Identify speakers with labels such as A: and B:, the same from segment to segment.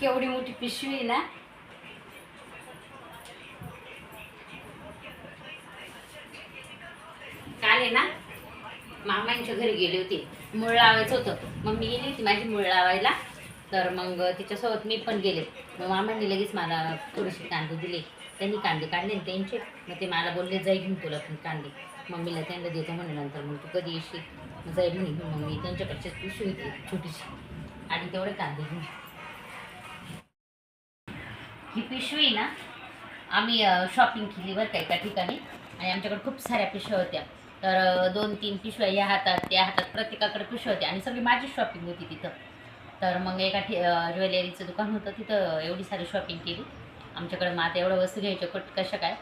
A: केवढी मोठी पिशवी ना? काल आहे ना मामांच्या घरी गेले होते. मूळ लावायचं होतं. मग मी गेली होती माझी मूळ लावायला. तर मग तिच्यासोबत मी पण गेले. मग मामांनी लगेच मला थोडेसे कांदे दिले. त्यांनी कांदे काढले ना त्यांचे. मग ते मला बोलले जाई घेऊन तुला पण कांदे. मम्मीला त्यांना देतो म्हणे नंतर मग तू कधी येशील? मग जाई घेऊन मग मी त्यांच्याकडचे पिशवी होती छोटीशी. आणि तेवढे कांदे घेऊन. ही पिशवी ना आम्ही शॉपिंग केली बरं का एका ठिकाणी. आणि आमच्याकडे खूप साऱ्या पिशव्या होत्या. तर दोन तीन पिशव्या या हातात त्या हातात प्रत्येकाकडे पिशव्या होत्या. आणि सगळी माझी शॉपिंग होती तिथं. तर मग एका ठि ज्वेलरीचं दुकान होतं तिथं एवढी सारी शॉपिंग केली. आमच्याकडे मग आता एवढं वस्तू घ्यायच्या कट कशा काय.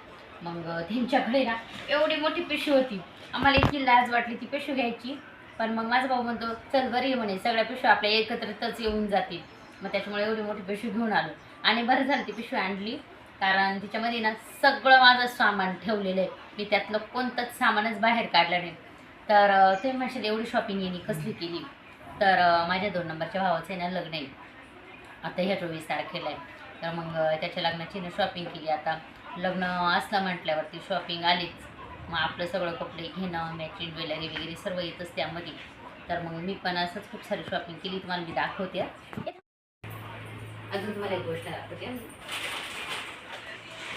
A: मग त्यांच्याकडे ना एवढी मोठी पिशवी होती. आम्हाला इतकी लाज वाटली ती पिशवी घ्यायची. पण मग माझा भाऊ म्हणतो चल बरी आहे म्हणे सगळ्या पिशव्या आपल्या एकत्रितच येऊन जातील. मग त्याच्यामुळे एवढी मोठी पिशवी घेऊन आलो. आणि बरं झालं ती पिशवी आणली. कारण तिच्यामध्ये ना सगळं माझं सामान ठेवलेलं आहे. मी त्यातलं कोणतंच सामानच बाहेर काढलं नाही. तर ते म्हणशील एवढी शॉपिंग येणी कसली केली? तर माझ्या दोन नंबरच्या भावाचं आहे ना लग्न आहे. आता ह्या चोवीस तारखेला आहे. तर मग त्याच्या लग्नाची ना शॉपिंग केली. आता लग्न असलं म्हटल्यावरती शॉपिंग आलीच. मग आपलं सगळं कपडे घेणं मॅचिंग ज्वेलरी वगैरे सर्व येतच त्यामध्ये तर मग मी पण असंच खूप सारी शॉपिंग केली. तुम्हाला मी दाखवते अजून तुम्हाला एक गोष्ट दाखवते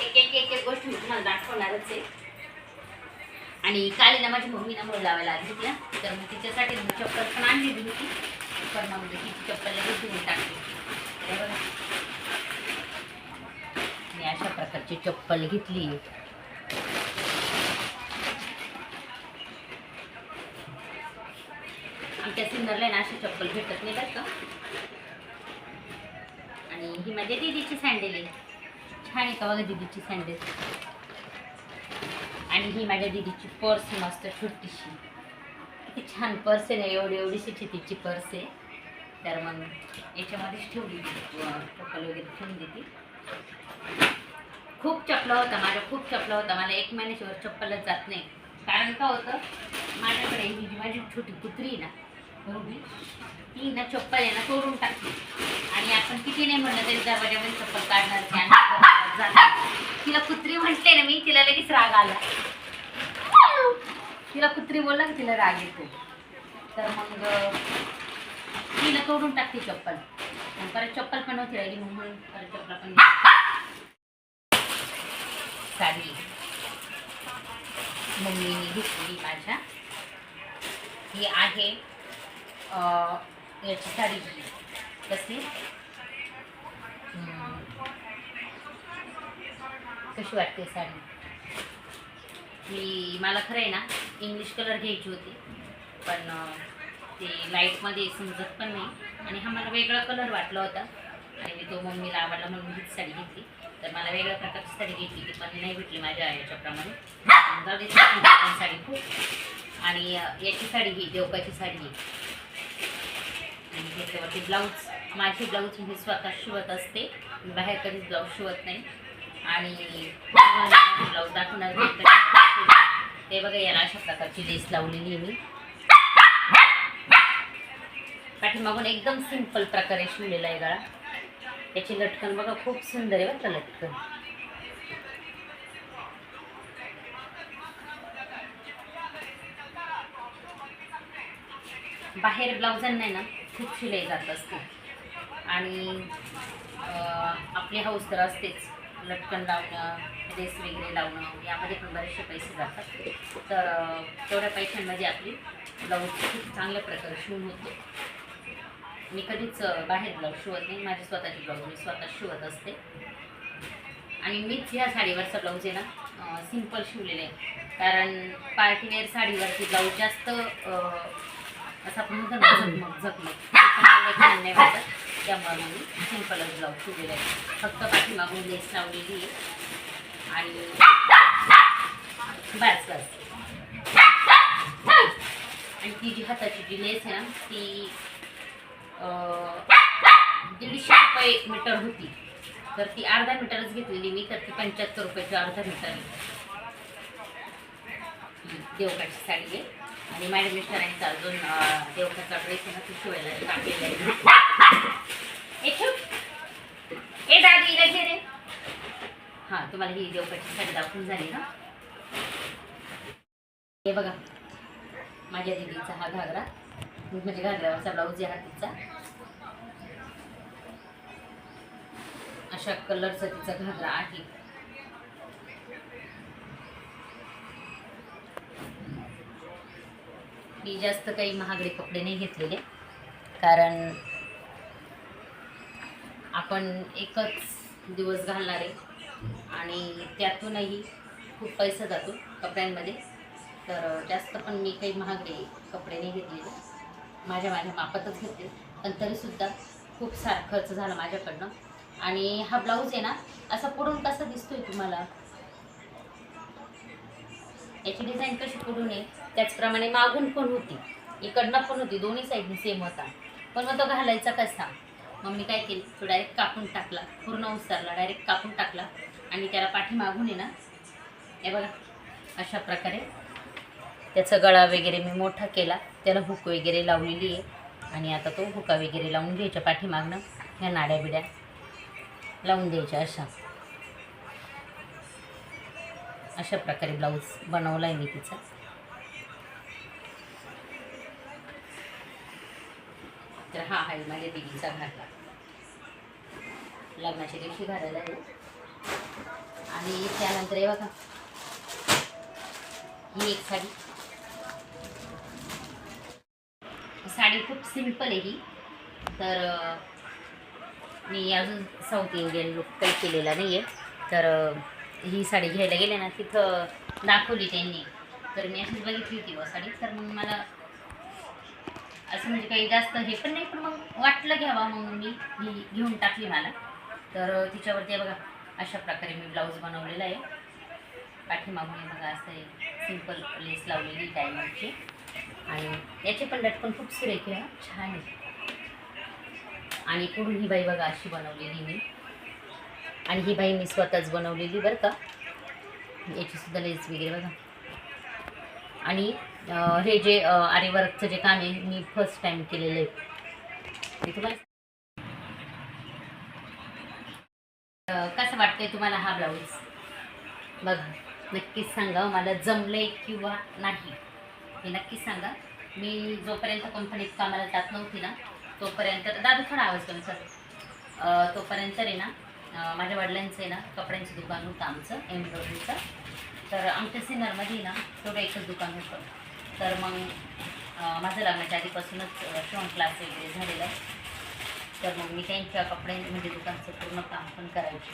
A: एक एक एक एक गोष्ट मी तुम्हाला दाखवणारच आहे. आणि काल ना माझी मम्मी ना लावायला आली होती ना तर मग तिच्यासाठी चप्पल पण आणली होती. पण मग तिची चप्पल लगेच धुवून टाकली. मी अशा प्रकारची चप्पल घेतली. आमच्या सिन्नरला आहे ना अशी चप्पल भेटत नाही बरं का. आणि ही माझ्या दीदीची सँडेल आहे. छान आहे का बघा दीदीची सँडेल आणि ही माझ्या दीदीची पर्स मस्त छोटीशी. किती छान पर्स आहे ना एवढी एवढीशी तिची पर्स आहे. तर मग याच्यामध्येच ठेवली. चप्पल वगैरे ठेवून देते. खूप चपला होता माझा खूप चपला होता. मला एक महिन्याच्यावर चप्पलच जात नाही. कारण का होतं? माझ्याकडे ही माझी छोटी कुत्री आहे ना रुबी ती ना चप्पल आहे ना तोडून टाकली. आणि आपण किती नाही म्हणलं तरी दरवाजामध्ये चप्पल काढणार की आणि जाणार. तिला कुत्री म्हटले ना मी तिला लगेच राग आला. तिला कुत्री बोलला की तिला राग येतो. तर मग तिला तोडून टाकते चप्पल. परत चप्पल पण नव्हती राहिली म्हणून परत चप्पल पण घेतली. साडी. मम्मीने घेतली माझ्या. ही आहे याची साडी. कसली कशी वाटते साडी? मी मला खरं आहे ना इंग्लिश कलर घ्यायची होती. पण ते लाईटमध्ये समजत पण नाही. आणि हा मला वेगळा कलर वाटला होता. आणि मी तो मम्मीला आवडला म्हणून हीच साडी घेतली. तर मला वेगळ्या प्रकारची साडी घेतली ती पण नाही भेटली माझ्या याच्याप्रमाणे साडी खूप. आणि याची साडी ही देवकाची साडी आहे आणि त्याच्यावरती ब्लाऊज माझी ब्लाऊज मी स्वतः शिवत असते. बाहेर कधीच ब्लाऊज शिवत नाही. आणि ब्लाऊज दाखवणार ते बघा याला अशा प्रकारची लेस लावलेली आहे मी. पाठीमागून एकदम सिंपल प्रकारे शिवलेला आहे गळा. त्याची लटकन बघा खूप सुंदर आहे बघा लटकन. बाहेर ब्लाउजांना आहे ना खूप शिलाई जात असते. आणि आपली हाऊस तर असतेच. लटकन लावणं ड्रेस वगैरे लावणं यामध्ये पण बरेचसे पैसे जातात. तर तेवढ्या पैशांमध्ये आपली ब्लाऊज खूप चांगल्या प्रकारे शिवून होते. मी कधीच बाहेर ब्लाऊज शिवत नाही. माझी स्वतःची ब्लाऊज मी स्वतः शिवत असते. आणि मीच ह्या साडीवरचा ब्लाऊज आहे ना सिंपल शिवलेले. आहे कारण पार्टीवेअर साडीवरती ब्लाऊज जास्त असं आपण म्हणतो ना झगमग झगमग वाटत. त्यामुळे मी सिंपलच ब्लाऊज शिवलेला आहे. फक्त पाठीमागून लेस लावलेली आहे. आणि बस बस. आणि ती जी हाताची जी लेस आहे ना ती दीडशे रुपये मीटर होती. तर ती अर्धा मीटरच घेतलेली मी तर ती पंच्याहत्तर रुपयाची अर्धा मीटर आहे. देवकाची साडी आहे. आणि माझ्या मिस्टरांचा अजून अं, देवकाचा ड्रेस आहे ना तो शिवायला टाकलेला आहे. ए दादी घे रे. हां तुम्हाला ही देवकाची साडी दाखवून झाली ना. हे बघा माझ्या दिदीचा हा घागरा. म्हणजे घागऱ्यावरचा ब्लाऊज आहे हा तिचा. अशा कलरचा तिचा घागरा आहे. मी जास्त काही महागडे कपडे नाही घेतलेले. कारण आपण एकच दिवस घालणारे आणि त्यातूनही खूप पैसा जातो कपड्यांमध्ये. तर जास्त पण मी काही महागडे कपडे नाही घेतलेले. माझ्या माझ्या मापातच घेतले. पण तरीसुद्धा खूप सारा खर्च झाला माझ्याकडनं. आणि हा ब्लाऊज आहे ना असा पुढून कसा दिसतोय तुम्हाला? याची डिझाईन कशी पुढून आहे? त्याचप्रमाणे मागून पण होती. इकडनं पण होती. दोन्ही साईडनी सेम होता. पण मग तो घालायचा कसा? मग मी काय केलं? तो डायरेक्ट कापून टाकला. पूर्ण उसारला डायरेक्ट कापून टाकला. आणि त्याला पाठीमागून आहे ना हे बघा. अशा प्रकारे त्याचा गळा वगैरे मी मोठा केला. त्याला हुक वगैरे लावलेली आहे. आणि आता तो हुका वगैरे लावून घ्यायच्या पाठीमागनं ह्या नाड्या बिड्या लावून द्यायच्या अशा. अशा प्रकारे ब्लाऊज बनवला आहे मी तिचा. तर हा आहे माझ्या दिदीचा घातला. लग्नाच्या दिवशी घालायला आहे आणि त्यानंतर हे बघा. ही एक साडी. साडी खूप सिंपल आहे ही. तर मी अजून साऊथ इंडियन लुक काही केलेला नाही आहे तर ही साडी घ्यायला गेले ना तिथं दाखवली त्यांनी. तर मी अशीच बघितली होती व साडी. तर मग मला असं म्हणजे काही जास्त हे पण नाही पण मग वाटलं घ्यावा मग मी ही घेऊन टाकली मला. तर तिच्यावरती बघा अशा प्रकारे मी ब्लाऊज बनवलेला आहे. पाठीमागून हे बघा असं सिंपल लेस लावलेली डायमंडची आणि याचे पण लटकन खूप सुरेख आहे छान आहे. आणि पुढून ही बाई बघा अशी बनवलेली मी. आणि ही बाई मी स्वतःच बनवलेली बरं का. याची सुद्धा लेस वगैरे बघा. आणि हे जे आर्यवर्कचं जे काम आहे मी फर्स्ट टाइम केलेलं आहे. तुम्हाला कसं वाटतंय तुम्हाला हा ब्लाऊज बघा नक्कीच सांगा मला जमलंय किंवा नाही? हे नक्कीच सांगा. मी जोपर्यंत कंपनीत कामाला जात नव्हती ना तोपर्यंत दादा थोडा आवाज कमी सर. तोपर्यंत आहे ना माझ्या वडिलांचं आहे ना कपड्यांचं दुकान होतं आमचं एम्ब्रॉयडरीचं तर आमच्या सिनरमध्ये ना थोडं एकच दुकान होतं. तर मग माझं लग्नाच्या आधीपासूनच शिवण क्लास वगैरे झालेला तर मग मी त्यांच्या कपडे म्हणजे दुकानचं पूर्ण काम पण करायची.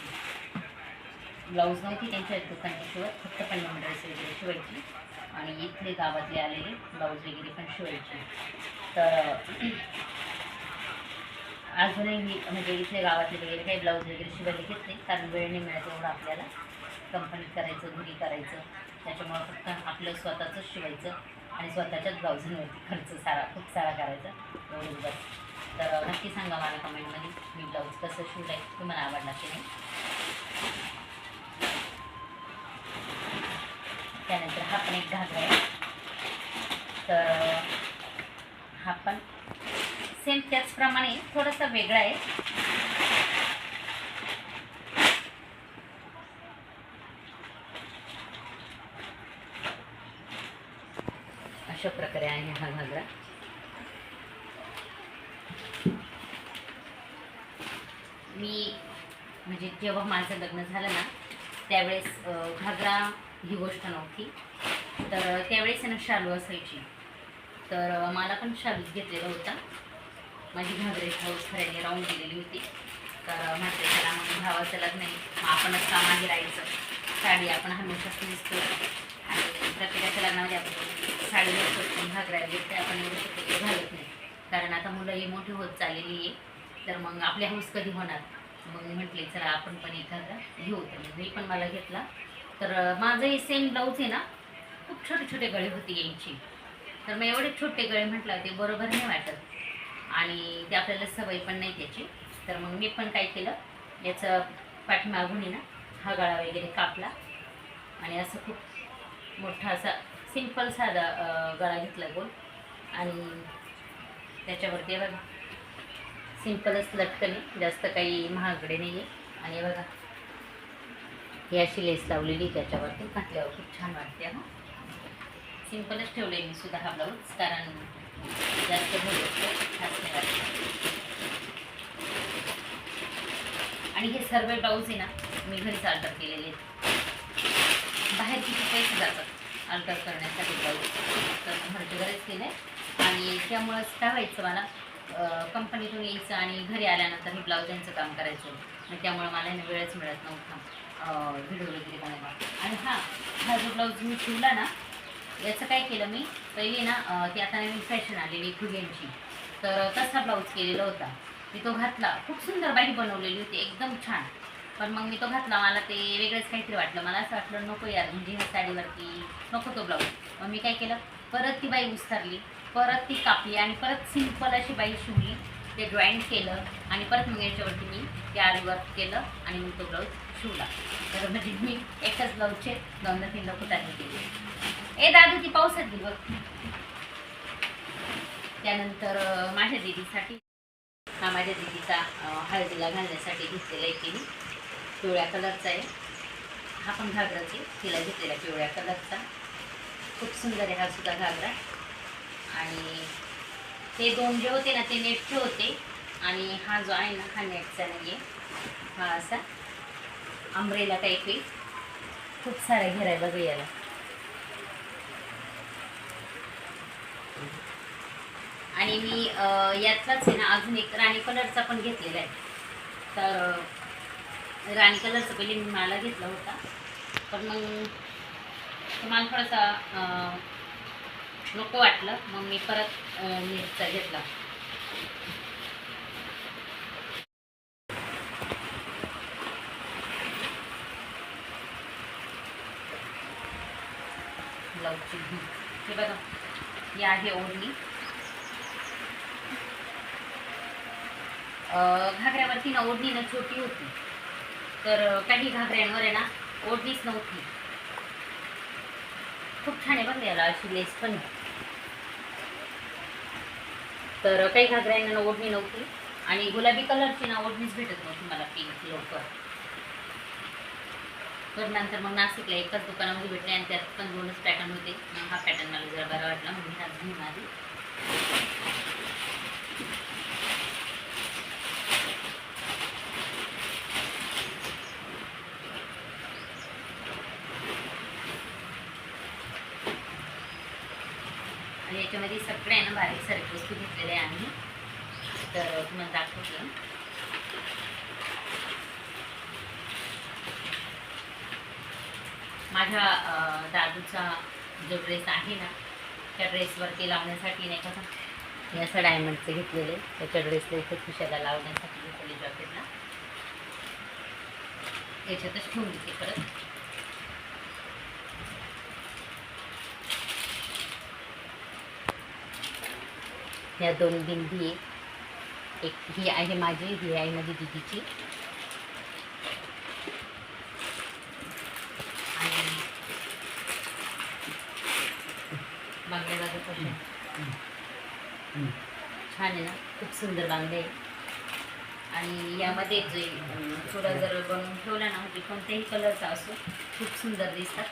A: ब्लाऊज नव्हती त्यांच्या दुकानच्या शिवत फक्त पंजाब ड्रेस वगैरे शिवायची. आणि इथले गावातले आलेले ब्लाऊज वगैरे पण शिवायची. तर अजूनही मी म्हणजे इथले गावातले वगैरे काही ब्लाऊज वगैरे शिवायला घेतले कारण वेळ नाही मिळत एवढं आपल्याला. कंपनीत करायचं घरी करायचं. त्याच्यामुळं फक्त आपलं स्वतःचंच शिवायचं आणि स्वतःच्याच ब्लाऊजांवरती खर्च सारा खूप सारा करायचा. एवढंच बस. तर नक्की सांगा मला कमेंटमध्ये मी ब्लाऊज कसं शिवलं आहे तुम्हाला आवडला की नाही? त्यानंतर हा पण एक घागरा आहे. तर हा पण सेम त्याचप्रमाणे थोडासा वेगळा आहे. अशा प्रकारे आहे हा घागरा. मी म्हणजे जेव्हा माझं लग्न झालं ना त्यावेळेस घागरा ही गोष्ट नव्हती. तर त्यावेळेस ना शालू असायची. तर मला पण शालूच घेतलेला होता. माझी घागरे हाऊस खऱ्याने राहून गेलेली होती. तर म्हटलं त्याला मग भावाचं लग्न आहे. मग आपणच कामागे राहायचं. साडी आपण हमेशा दिसतो आणि प्रत्येकाच्या लग्नामध्ये आपण साडी नेसतो घागरा वगैरे ते आपण एवढं शक्यतो घालत नाही. कारण आता मुलंही मोठी होत चाललेली आहे. तर मग आपली हाऊस कधी होणार? मग मी म्हटले चला आपण पण एक घागरा घेऊ. तर मग मी पण मला घेतला. तर माझंही माझं हे सेम ब्लाऊज आहे ना खूप छोटे छोटे गळे होते यांची. तर मग एवढे छोटे गळे म्हटलं ते बरोबर नाही वाटत. आणि ते आपल्याला सवय पण नाही त्याची. तर मग मी पण काय केलं याचं पाठीमागून आहे ना हा गळा वगैरे कापला. आणि असं खूप मोठा असा सिंपल साधा गळा घेतला गोल आणि त्याच्यावरती बघा. सिंपलच लटकन आहे जास्त काही महागडे नाही आहे आणि बघा. ही अशी लेस लावलेली त्याच्यावरती. घातल्यावर खूप छान वाटते हा. सिंपलच ठेवले मी सुद्धा हा ब्लाऊज कारण जास्त खास नाही वाटत. आणि हे सर्व ब्लाऊज आहे ना मी घरीच ऑर्डर केलेले आहेत. बाहेर किती पैसे जातात? अल्टर करण्यासाठी ब्लाऊज तर घरचे केलं केले. आणि त्यामुळंच काय व्हायचं मला कंपनीतून यायचं आणि घरी आल्यानंतर हे ब्लाऊजांचं काम करायचं. आणि त्यामुळे मला ना वेळच मिळत नव्हता. व्हिडिओ वगैरे बनवायला आणि हां हा जो ब्लाऊज मी शिवला ना याचं काय केलं मी पहिली ना ती आता नवीन फॅशन आलेली खुग्यांची तर तसा ब्लाऊज केलेला होता. मी तो घातला. खूप सुंदर बाई बनवलेली होती. एकदम छान. पण मग मी तो घातला मला ते वेगळंच काहीतरी वाटलं. मला असं वाटलं नको यार म्हणजे ह्या साडीवरती नको तो ब्लाऊज मग मी काय केलं परत ती बाई उस्तारली परत ती कापली आणि परत सिंपल अशी बाई शिवली. ते जॉईंट केलं आणि परत मग याच्यावरती मी ते आरी वर्क केलं आणि मग तो ब्लाऊज शिवला. तर म्हणजे मी एकच ब्लाऊजचे दोनदा तीनदा कुठाने केले. ए दादू ती पावसात गेली बघ. त्यानंतर माझ्या दीदीसाठी हा माझ्या दीदीचा हळदीला घालण्यासाठी घेतलेला आहे तिने पिवळ्या कलरचा आहे. हा पण घागराचे तिला घेतलेला पिवळ्या कलरचा. खूप सुंदर आहे हा सुद्धा घागरा. आणि ते दोन जे होते ना ते नेटचे होते. आणि हा जो आहे ना हा नेटचा नाही आहे हा असा आंब्रेला टाईप आहे. खूप सारा घेराय बघा याला. आणि मी यातलाच आहे ना अजून एक राणी कलरचा पण घेतलेला आहे. तर राणी कलरचा पहिले मी मला घेतला होता. पण मग तो मला थोडासा नको वाटलं मग मी परत मिरचा घेतला. ब्लाऊजची हे. बघा ही आहे ओढणी. घागऱ्यावरती ना ओढणी ना छोटी होती. तर काही घागऱ्यांवर आहे ना ओढणीच नव्हती. खूप छान आहे बघ याला अशी लेस पण तर काही घागऱ्यांना ना ओढणी नव्हती. आणि गुलाबी कलरची ना ओढणीच भेटत नव्हती मला पिंक लवकर. तर नंतर मग नाशिकला एकाच दुकानामध्ये भेटले आणि त्यात पण दोनच पॅटर्न होते. मग हा पॅटर्न मला जरा बरा वाटला म्हणून आज घेऊन आली. आणि याच्यामध्ये सगळे ना बारीक सारीक वस्तू घेतलेले आहे आम्ही. तर तुम्हाला दाखवते माझ्या दादूचा जो ड्रेस आहे ना त्या ड्रेसवरती लावण्यासाठी नाही का हे असं डायमंडचे घेतलेले. त्याच्या ड्रेसला इथे खुशाला लावण्यासाठी घेतलेले जॉकेटला याच्यातच ठेवून देते परत. ह्या दोन बिंदी एक. ही आहे माझी ही आहे माझी दिदीची. आणि बांगड्या बघा छान आहे ना खूप सुंदर बांगडे. आहे आणि यामध्ये जे अं, थोडा जर बनवून ठेवला ना म्हणजे कोणत्याही कलरचा असो खूप सुंदर दिसतात.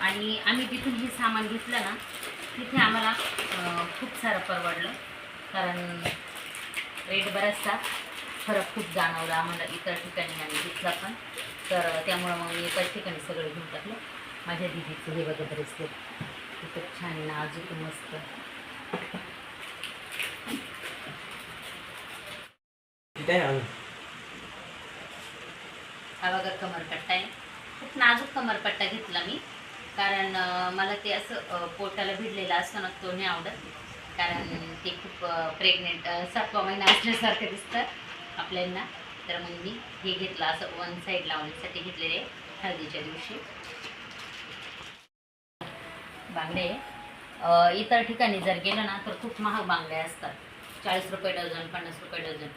A: आणि आम्ही तिथून हे सामान घेतलं ना तिथे आम्हाला खूप सारं परवडलं. कारण रेट बराचसा फरक खूप जाणवला आम्हाला इतर ठिकाणी आणि तिथला पण. तर त्यामुळं मग मी एकाच ठिकाणी सगळं घेऊन टाकलं. माझ्या दिदीचं हे बघा ब्रेसलेट खूपच छान आहे ना अजून मस्त. हा बघा कमरपट्टा आहे. खूप नाजूक कमरपट्टा घेतला मी. कारण मला ते असं पोटाला भिडलेलं असतं ना तो नाही आवडत. कारण ते खूप प्रेग्नेंट सातवा महिना असल्यासारखं दिसतं आपल्यांना तर मग मी हे घेतलं असं वन साईड लावण्यासाठी घेतलेले हळदीच्या दिवशी. बांगडे. इतर ठिकाणी जर गेलं ना तर खूप महाग बांगड्या असतात. चाळीस रुपये डझन पन्नास रुपये डझन.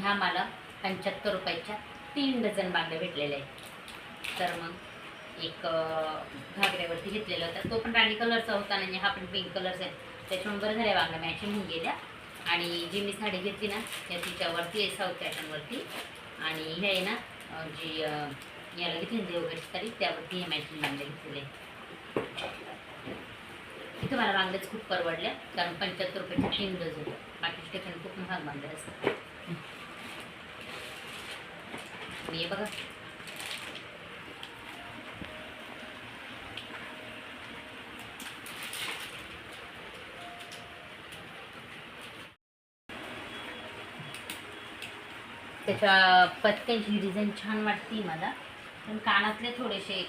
A: ह्या मला पंच्याहत्तर रुपयाच्या तीन डझन बांगड्या भेटलेल्या आहेत. तर मग एक घागऱ्यावरती घेतलेला होता. तो पण राणी कलरचा होता आणि हा पण पिंक कलरचा आहे. त्याच्यामुळे बरं झाल्या बांगड्या मॅचिंग होऊन गेल्या. आणि जी मी साडी घेतली ना त्या तिच्यावरती आहे साऊथ पॅटर्नवरती आणि हे आहे ना जी याला घेतली ना देवगडची साडी त्यावरती हे मॅचिंग बांगड्या घेतलेले इथं मला बांगड्याच खूप परवडल्या कारण पंच्याहत्तर रुपयाचे तीन डझन बाकीच्या ठिकाणी खूप महाग बांगड्या असतात. मी बघा त्याच्या पत्त्यांची डिझाईन छान वाटते मला. पण कानातले थोडेसे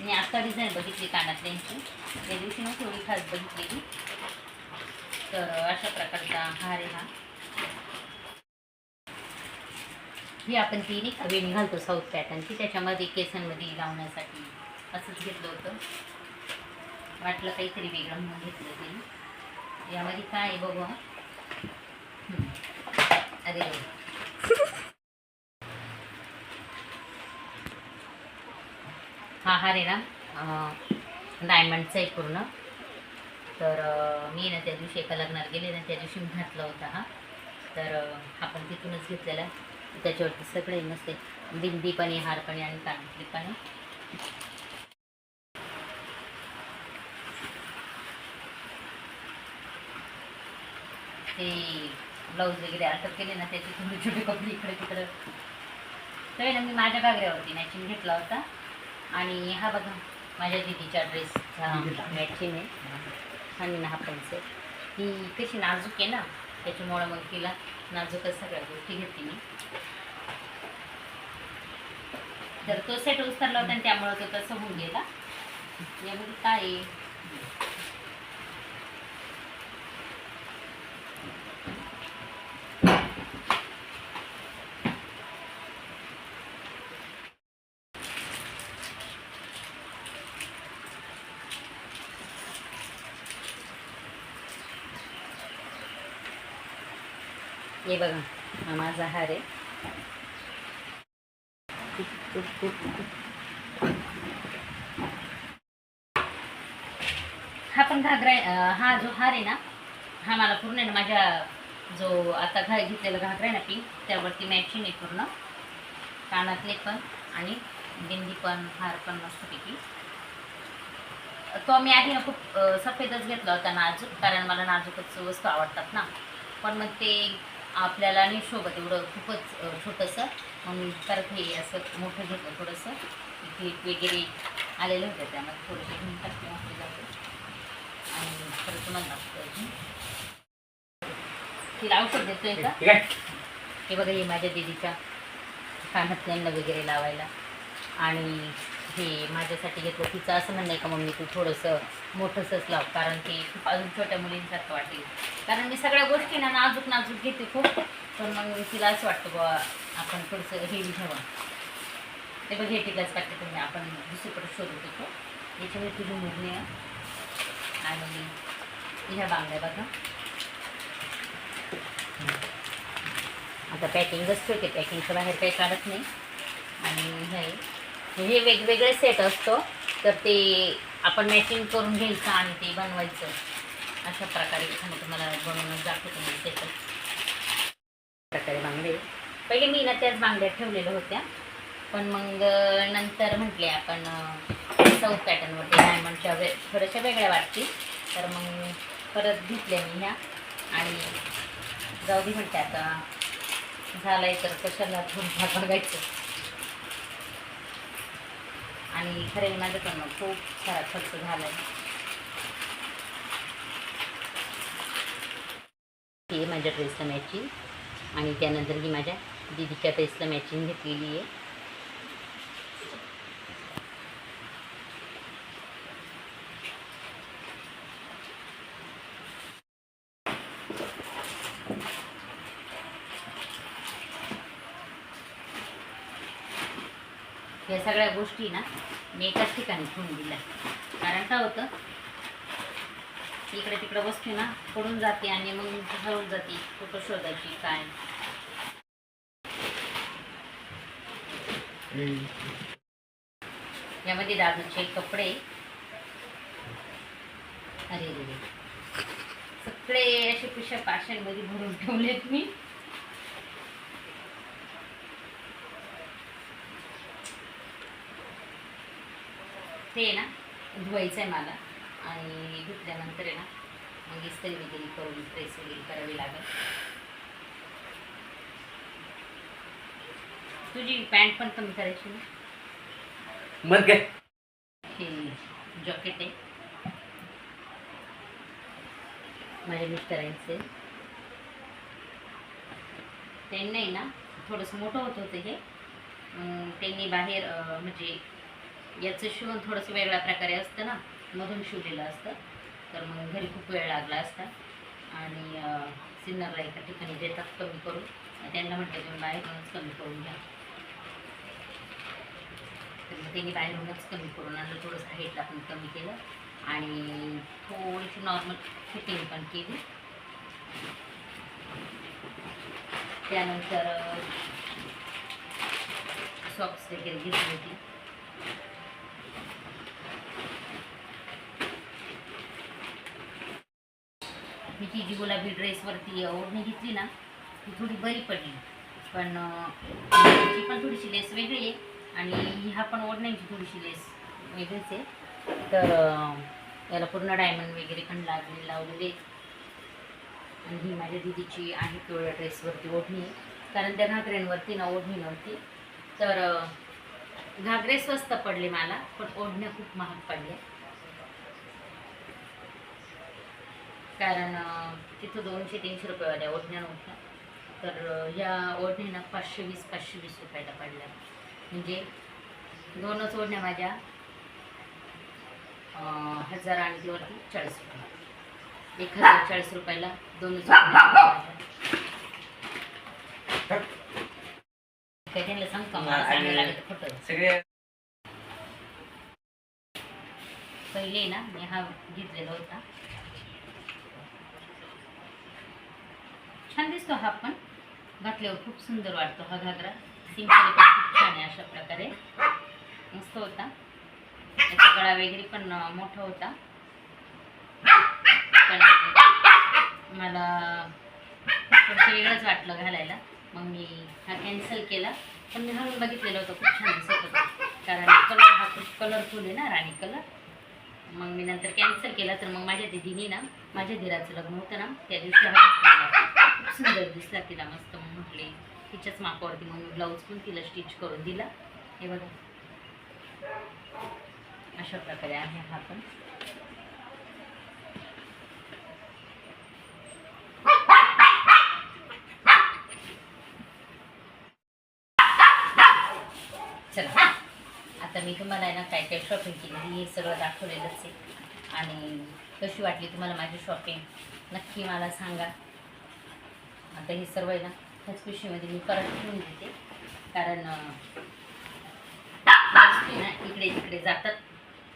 A: मी आता डिझाईन बघितली कानातल्यांची. त्या दिवशी मी थोडी खास बघितलेली. तर अशा प्रकारचा हार आहे हा. ही आपण ती नाही का वेणी घालतो साऊथ पॅटर्नची त्याच्यामध्ये केसांमध्ये लावण्यासाठी असंच घेतलं होतं. वाटलं काहीतरी वेगळं म्हणून घेतलं ते यामध्ये काय आहे बघू अरे. हा हार आहे ना. डायमंडचा आहे पूर्ण. तर मी ना त्या दिवशी एका लग्नात गेले ना त्या दिवशी मी घातला होता हा. तर आपण हा पण तिथूनच घेतलेला त्याच्यावरती सगळे नसते बिंदी पण आहे हार पण आणि कानातली पण आहे. ते ब्लाऊज वगैरे अटक केले ना त्याचे छोटे छोटे कपडे इकडे तिकडं. तर ना मी माझ्या घागऱ्यावरती मॅचिंग घेतला होता. आणि हा बघा माझ्या दिदीच्या ड्रेसचा मॅचिंग आहे. आणि ना हा पेन्सिल ती कशी नाजूक आहे ना त्याच्यामुळं मग तिला नाजूकच सगळ्या गोष्टी घेतली मी. तर तो सेट उतरला होता आणि त्यामुळं तो तसं होऊन गेला. यामध्ये काय हे बघा हा माझा हार आहे. हा पण घागरा आहे, हा जो हार आहे ना हा मला पूर्ण आहे ना माझ्या जो आता घा घेतलेला घागरा आहे ना पिंक त्यावरती मॅचिंग आहे पूर्ण. कानातले पण आणि बिंदी पण हार पण मस्तपैकी. तो मी आधी ना खूप सफेदच घेतला होता नाजूक कारण मला नाजूकच वस्तू आवडतात ना. पण मग ते आपल्याला नाही शोभत एवढं खूपच छोटंसं मग मी परत हे असं मोठं घेतलं थोडंसं. क्लिप वगैरे आलेलं होतं त्यामध्ये थोडंसं घेऊन टाकले आपले जाते आणि परत तुम्हाला दाखवतो. तिला औषध देतोय का? हे बघा हे माझ्या दीदीच्या कानातल्यांना वगैरे लावायला. आणि हे माझ्यासाठी घेतलं. तिचं असं म्हणणं आहे का मम्मी तू थोडंसं मोठंसंच लाव. कारण ते खूप अजून छोट्या मुलींसारखं वाटेल. कारण मी सगळ्या गोष्टी ना नाजूक नाजूक घेते खूप. पण मग तिला असं वाटतं बुवा आपण थोडंसं हे घ्यावं ते बघ हे टिकाच काढते तुम्ही. आपण दुसरीकडे शोधू देतो याच्यामुळे तुझी मुली आहे. आणि ह्या बांगड्या बघा. आता पॅकिंगच ठेवते. पॅकिंगच्या बाहेर काही काढत नाही. आणि हे हे वेगवेगळे सेट असतो. तर ते आपण मॅचिंग करून घ्यायचं आणि ते बनवायचं. अशा प्रकारे एखादं तुम्हाला बनवून दाखवतो मी सेट प्रकारे बांगडे. पहिले मी ना त्याच बांगड्या ठेवलेल्या होत्या. पण मग नंतर म्हटले आपण साऊथ पॅटर्नवरती डायमंडच्या वे थोड्याशा वेगळ्या वाटतील. तर मग परत घेतल्या मी ह्या. आणि जाऊ दे म्हणते आता. झालं आहे तर कशाला थोडंफार बघायचं. आणि खरे माझ्याकडनं खूप सारा खर्च झाला आहे ही माझ्या ड्रेसला मॅचिंग आणि त्यानंतर ही माझ्या दीदीच्या ड्रेसला मॅचिंग घेतलेली आहे. सगळ्या गोष्टी ना मी एकाच ठिकाणी ठेवून दिल्या. कारण काय होतं? इकडे तिकडे वस्तू ना पडून जाते आणि मग हळून जाते कुठं शोधायची काय? यामध्ये दादूचे कपडे. अरे रे रे. सगळे असे पिशा पाशांमध्ये भरून ठेवलेत मी. ते ना धुवायचं आहे मला. आणि धुतल्यानंतर आहे ना मग इस्त्री वगैरे करून प्रेस वगैरे करावी लागेल. तुझी पॅन्ट पण कमी करायची ना?
B: मग काय?
A: हे जॉकेट आहे. माझ्या मिस्टरांचे. त्यांनी ना थोडंसं मोठं होत होतं हे. त्यांनी बाहेर म्हणजे याचं शिवण थोडंसं वेगळ्या प्रकारे असतं ना. मधून शिवलेलं असतं. तर मग घरी खूप वेळ लागला असता. आणि सिन्नरला एका ठिकाणी देतात कमी करून. त्यांना म्हटलं तुम्ही बाहेरूनच कमी करून घ्या. तर मग त्यांनी बाहेरूनच कमी करून आणलं. थोडंसं हाईटला पण कमी केलं. आणि थोडीशी नॉर्मल फिटिंग पण केली. त्यानंतर सॉक्स वगैरे घेतली होती. मी ती जी गुलाबी ड्रेसवरती ओढणी घेतली ना ती थोडी बरी पडली. पण अं, ती पण थोडीशी लेस वेगळी आहे आणि ह्या पण ओढण्याची थोडीशी लेस वेगळीच आहे. तर याला पूर्ण डायमंड वगैरे पण लागले लावलेले आणि ही माझ्या दिदीची आहे पिवळ्या ड्रेसवरती ओढणी कारण त्या घागऱ्यांवरती ना ओढणी नव्हती. तर घागरे स्वस्त पडले मला पण ओढण्या खूप महाग पडल्या. कारण तिथं दोनशे तीनशे रुपयेवाल्या ओढण्या नव्हत्या. तर ह्या ओढणीनं पाचशे वीस पाचशे वीस रुपयाला पडल्या. म्हणजे दोनच ओढण्या माझ्या हजार आणि वरती चाळीस रुपये एक हजार चाळीस रुपयाला दोनच त्यांना सांग का? मला
B: सगळे
A: पहिले ना मी हा घेतलेला होता. छान दिसतो हा पण. घातल्यावर खूप सुंदर वाटतो हा घागरा. सिंपल पण खूप छान आहे अशा प्रकारे. मस्त होता. त्याचा गळा वगैरे पण मोठा होता. पण मला थोडंसं वेगळंच वाटलं घालायला. मग मी हा कॅन्सल केला. पण मी घालून बघितलेलं होतं खूप छान दिसत होतं. कारण कलर हा खूप कलरफुल आहे ना राणी कलर मग मी नंतर कॅन्सल केला. तर मग माझ्या दिदीने ना माझ्या दिराचं लग्न होतं ना त्या दिवशी हा सुंदर दिसला तिला मस्त म्हटले तिच्याच मापावरती मग ब्लाऊज पण तिला स्टिच करून दिला. हे बघा. अशा प्रकारे आहे हा पण. चला. आता मी तुम्हाला आहे ना काय काय शॉपिंग केली हे सगळं दाखवलेलंच आहे. आणि कशी वाटली तुम्हाला माझी शॉपिंग नक्की मला सांगा. आता हे सर्व आहे ना ह्याच पिशवीमध्ये मी परत ठेवून देते. कारण इकडे तिकडे जातात.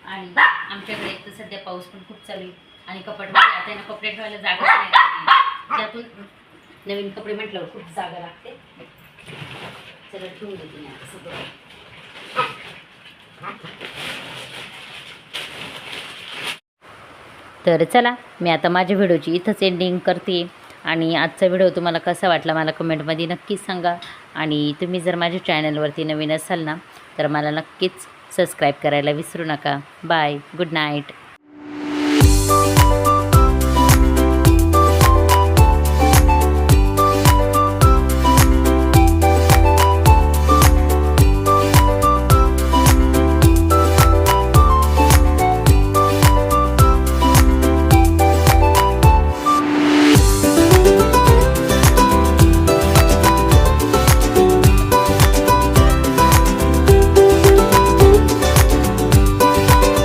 A: आणि आमच्याकडे एक तर सध्या पाऊस पण खूप चालू आहे. आणि कपड्यामध्ये आता आहे ना कपडे ठेवायला जागाच नाही त्यातून नवीन कपडे म्हटल्यावर खूप जागा लागते. चला ठेवून देते मी आता सगळं. तर चला मी आता माझ्या व्हिडिओची इथंच एंडिंग करते. आणि आजचा व्हिडिओ तुम्हाला कसा वाटला मला कमेंटमध्ये नक्कीच सांगा. आणि तुम्ही जर माझ्या चॅनलवरती नवीन असाल ना तर मला नक्कीच सबस्क्राईब करायला विसरू नका. Bye good night